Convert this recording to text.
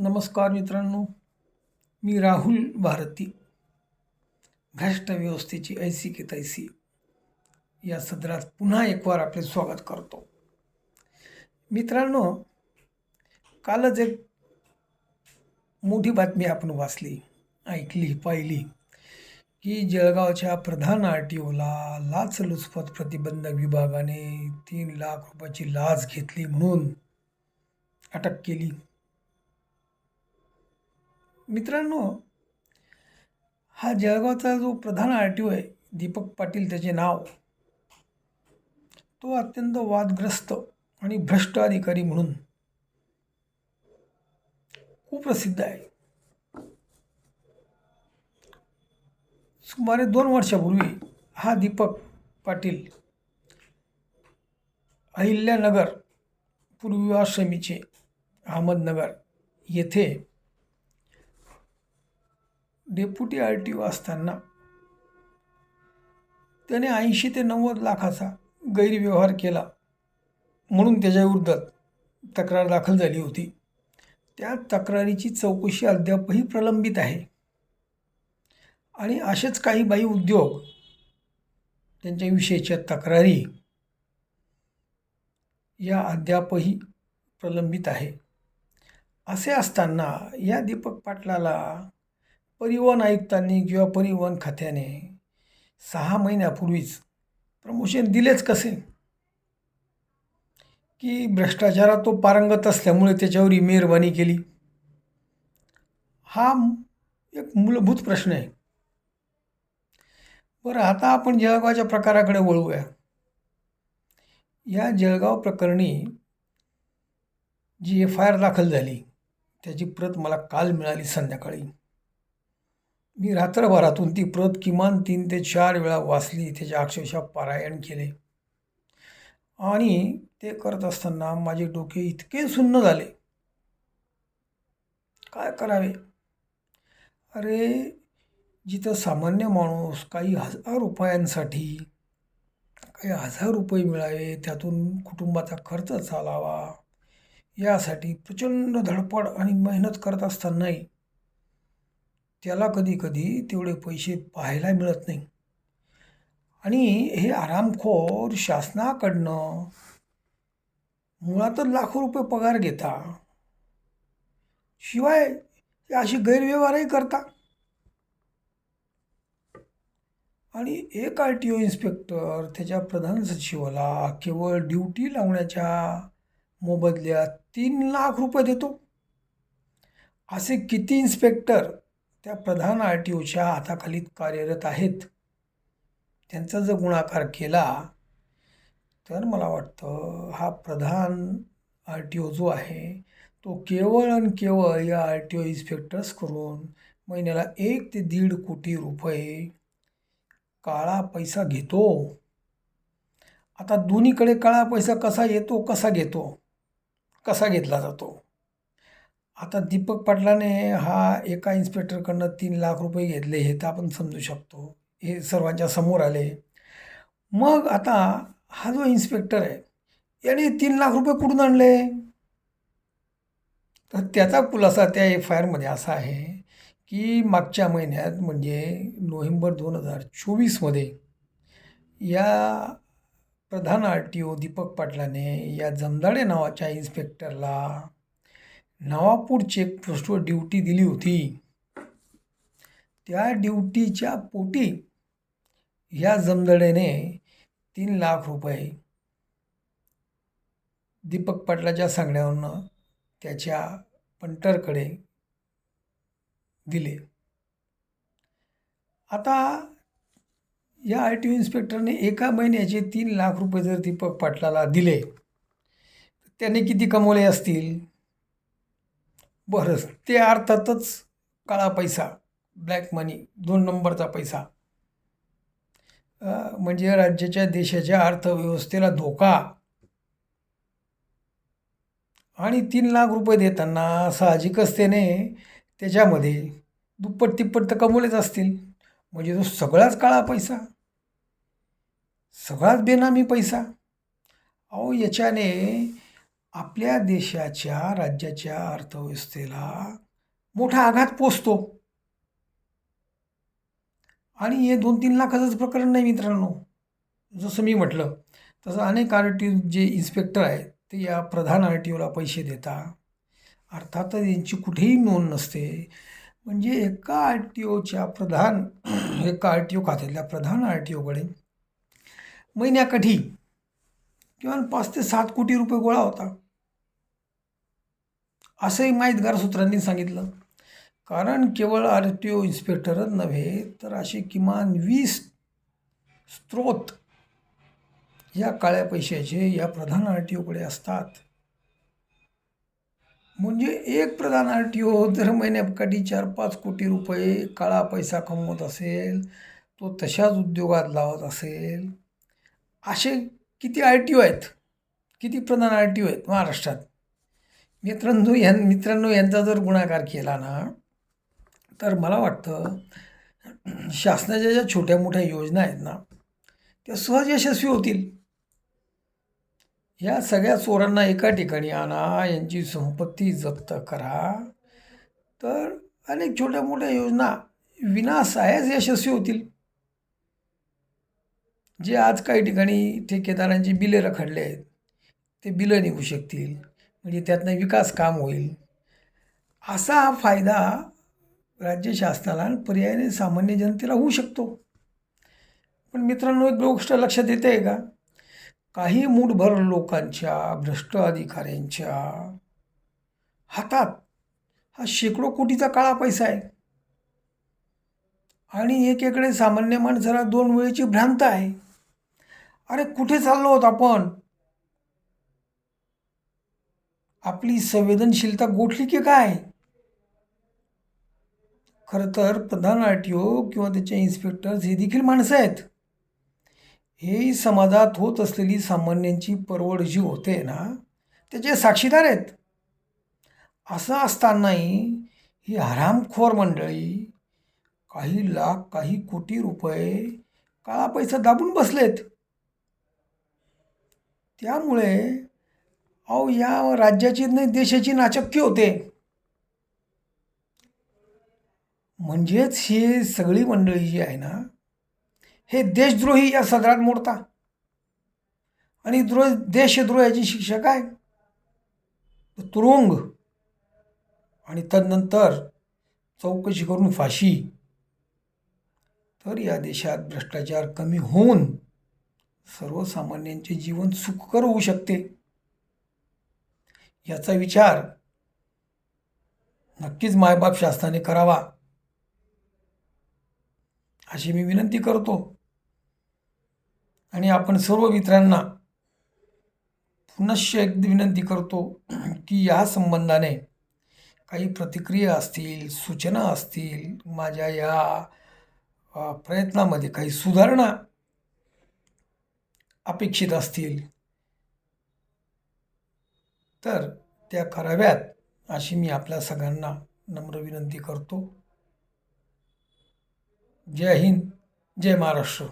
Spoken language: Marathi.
नमस्कार मित्रांनो मी राहुल भारती भ्रष्ट व्यवस्थेची ऐसी की तैसी. या सदरात पुन्हा एकवार आपले स्वागत करतो. मित्रांनो कालच एक मोठी बातमी आपण वाचली ऐकली पाहिली की जळगावच्या प्रधान आर टी ओला लाचलुचपत प्रतिबंधक विभागाने तीन लाख रुपयाची लाच घेतली म्हणून अटक केली. मित्रांनो हा जळगावचा जो प्रधान आर टी ओ आहे दीपक पाटील त्याचे नाव तो अत्यंत वादग्रस्त आणि भ्रष्ट अधिकारी म्हणून कुप्रसिद्ध आहे. सुमारे दोन वर्षापूर्वी हा दीपक पाटील अहिल्यानगर पूर्वी आश्रमीचे अहमदनगर येथे डेप्युटी आर टी ओ असताना. त्याने ऐंशी ते नव्वद लाखाचा गैरव्यवहार केला. म्हणून त्याच्याविरुद्ध तक्रार दाखल झाली होती. त्या तक्रारीची चौकशी अद्यापही प्रलंबित आहे. आणि असेच काही बाई उद्योग त्यांच्याविषयीच्या तक्रारी या अद्यापही प्रलंबित आहे. असे असताना या दीपक पाटलाला परिवहन आयुक्तांनी किंवा परिवहन खात्याने सहा महिन्यापूर्वीच प्रमोशन दिलेच कसे? की भ्रष्टाचारात तो पारंगत असल्यामुळे त्याच्यावर ही मेहरबानी केली? हा एक मूलभूत प्रश्न आहे. बरं आता आपण जळगावच्या प्रकाराकडे वळूया. या जळगाव प्रकरणी जी एफ आय आर दाखल झाली त्याची प्रत मला काल मिळाली संध्याकाळी. मी रात्रभरातून ती प्रत किमान तीन ते चार वेळा वाचली त्याचे अक्षरशः पारायण केले. आणि ते करत असताना माझे डोके इतके सुन्न झाले. काय करावे? अरे जिथं सामान्य माणूस काही हजार रुपयांसाठी काही हजार रुपये मिळावे त्यातून कुटुंबाचा खर्च चालावा यासाठी प्रचंड धडपड आणि मेहनत करत असतानाही त्याला कधी कधी तेवढे पैसे पाहायला मिळत नाही. आणि हे आरामखोर शासनाकडनं मुळातच लाखो रुपये पगार घेता. शिवाय हे असे गैरव्यवहारही करता. आणि एक आर टी ओ इन्स्पेक्टर त्याच्या प्रधान सचिवाला केवळ ड्युटी लावण्याच्या मोबदल्यात तीन लाख रुपये देतो. असे किती इन्स्पेक्टर त्या प्रधान आर टी ओच्या हाताखाली कार्यरत आहेत. त्यांचा जर गुणाकार केला तर मला वाटतं हा प्रधान आर टी ओ जो आहे तो केवळ आणि केवळ या आर टी ओ इन्स्पेक्टर्स करून महिन्याला एक ते दीड कोटी रुपये काळा पैसा घेतो. आता दोन्हीकडे काळा पैसा कसा येतो कसा घेतो कसा घेतला जातो? आता दीपक पाटलाने हा एका इन्स्पेक्टरकडनं तीन लाख रुपये घेतले हे तर आपण समजू शकतो. हे सर्वांच्या समोर आले. मग आता हा जो इन्स्पेक्टर आहे याने तीन लाख रुपये कुठून आणले? तर त्याचा खुलासा त्या एफ आय आरमध्ये असा आहे की मागच्या महिन्यात म्हणजे नोव्हेंबर दोन हजार चोवीसमध्ये या प्रधान आर टी ओ दीपक पाटलाने या जमदाडे नावाच्या इन्स्पेक्टरला नवापूर चेकपोस्टवर ड्युटी दिली होती. त्या ड्युटीच्या पोटी ह्या जमदडेने तीन लाख रुपये दीपक पाटलाच्या सांगण्यावरनं त्याच्या पंटरकडे दिले. आता या आय टी इन्स्पेक्टरने एका महिन्याचे तीन लाख रुपये जर दीपक पाटलाला दिले त्याने किती कमवले असतील? बरं ते अर्थातच काळा पैसा ब्लॅक मनी दोन नंबरचा पैसा. म्हणजे राज्याच्या देशाच्या अर्थव्यवस्थेला धोका. आणि तीन लाख रुपये देताना साहजिकच त्याने त्याच्यामध्ये दुप्पट तिप्पट तर कमवलेच असतील. म्हणजे तो सगळाच काळा पैसा. सगळाच बेनामी पैसा. अहो याच्याने आपल्या देशाच्या राज्याच्या अर्थव्यवस्थेला मोठा आघात पोचतो. आणि हे दोन तीन लाखाचंच प्रकरण नाही मित्रांनो. जसं मी म्हटलं तसं अनेक आर टी जे इन्स्पेक्टर आहेत ते या प्रधान आर टी ओला पैसे देतात. अर्थातच यांची कुठेही नोंद नसते. म्हणजे एका आर टी ओच्या प्रधान एका आर टी ओ खात्यातल्या प्रधान आर टी ओकडे महिन्याकाठी किमान पाच ते सात कोटी रुपये गोळा होता. असंही माहितगार सूत्रांनी सांगितलं. कारण केवळ आर टी ओ इन्स्पेक्टरच नव्हे तर असे किमान वीस स्त्रोत या काळ्या पैशाचे या प्रधान आर टी ओकडे असतात. म्हणजे एक प्रधान आर टी ओ दर महिन्याकाठी चार पाच कोटी रुपये काळा पैसा कमवत असेल तो तशाच उद्योगात लावत असेल असे किती आर टी ओ आहेत? किती प्रधान आर टी ओ आहेत महाराष्ट्रात? मित्रांनो यां मित्रांनो यांचा जर गुणाकार केला ना तर मला वाटतं शासनाच्या ज्या छोट्या मोठ्या योजना आहेत ना त्या सहज यशस्वी होतील. या सगळ्या चोरांना एका ठिकाणी आणा यांची संपत्ती जप्त करा. तर अनेक छोट्या मोठ्या योजना विनासायाच यशस्वी होतील. जे आज काही ठिकाणी ठेकेदारांची बिले रखडले आहेत ते बिलं निघू शकतील. म्हणजे त्यातनं विकास काम होईल. असा हा फायदा राज्य शासनाला आणि पर्यायाने सामान्य जनतेला होऊ शकतो. पण मित्रांनो एक गोष्ट लक्षात येते आहे का? काही मूठभर लोकांच्या भ्रष्ट अधिकाऱ्यांच्या हातात हा शेकडो कोटीचा काळा पैसा आहे. आणि एकेकडे सामान्य माणसाला दोन वेळेची भ्रांत आहे. अरे कुठे चाललो होत आपण? आपली संवेदनशीलता गोठली की काय? खरं तर प्रधान आर टी ओ किंवा त्याचे इन्स्पेक्टर्स हे देखील माणसं आहेत. हे समाजात होत असलेली सामान्यांची परवड जी होते ना त्याचे साक्षीदार आहेत. असं असतानाही ही हरामखोर मंडळी काही लाख काही कोटी रुपये काळा पैसा दाबून बसलेत. त्यामुळे अहो या राज्याची नाही देशाची नाचक्की होते. म्हणजेच ही सगळी मंडळी जी आहे ना हे देशद्रोही या सदरात मोडता. आणि द्रो देशद्रोहाची शिक्षा काय तुरुंग. आणि तदनंतर चौकशी करून फाशी. तर या देशात भ्रष्टाचार कमी होऊन सर्वसामान्यांचे जीवन सुखकर होऊ शकते? याचा विचार नक्कीच मायबाप शासनाने करावा. अशी मी विनंती करतो. आणि आपण सर्व मित्रांना पुनश्च एक विनंती करतो की या संबंधाने काही प्रतिक्रिया असतील सूचना असतील माझ्या या प्रयत्नामध्ये काही सुधारणा अपेक्षित असतील. तर त्या कराव्यात अशी मी आपल्या सगळ्यांना नम्र विनंती करतो. जय हिंद जय महाराष्ट्र.